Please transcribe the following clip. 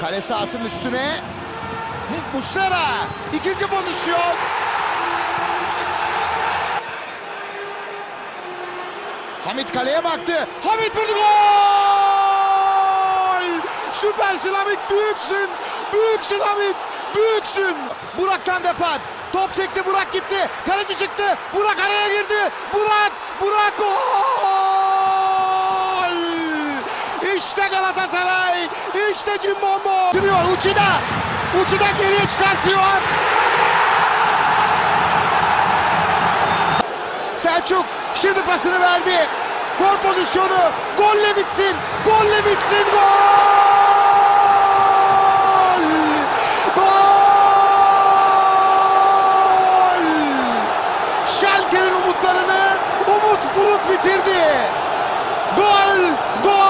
Kale sahasının üstüne. Muslera. ikinci pozisyon. Hamit kaleye baktı. Hamit vurdu gol! Süpersin Hamit büyüksün. Büyüksün Hamit. Büyüksün. Burak'tan depar. Top sekti Burak gitti. Kaleci çıktı. Burak araya girdi. Burak. Burak gol! İşte Galatasaray. İşte Cimbombo. Sürüyor Uçida. Uçida geriye çıkartıyor. Selçuk şimdi pasını verdi. Gol pozisyonu. Golle bitsin. Golle bitsin. Gol! Gol! Schalke'nin umutlarını Umut Bulut bitirdi. Gol! Gol!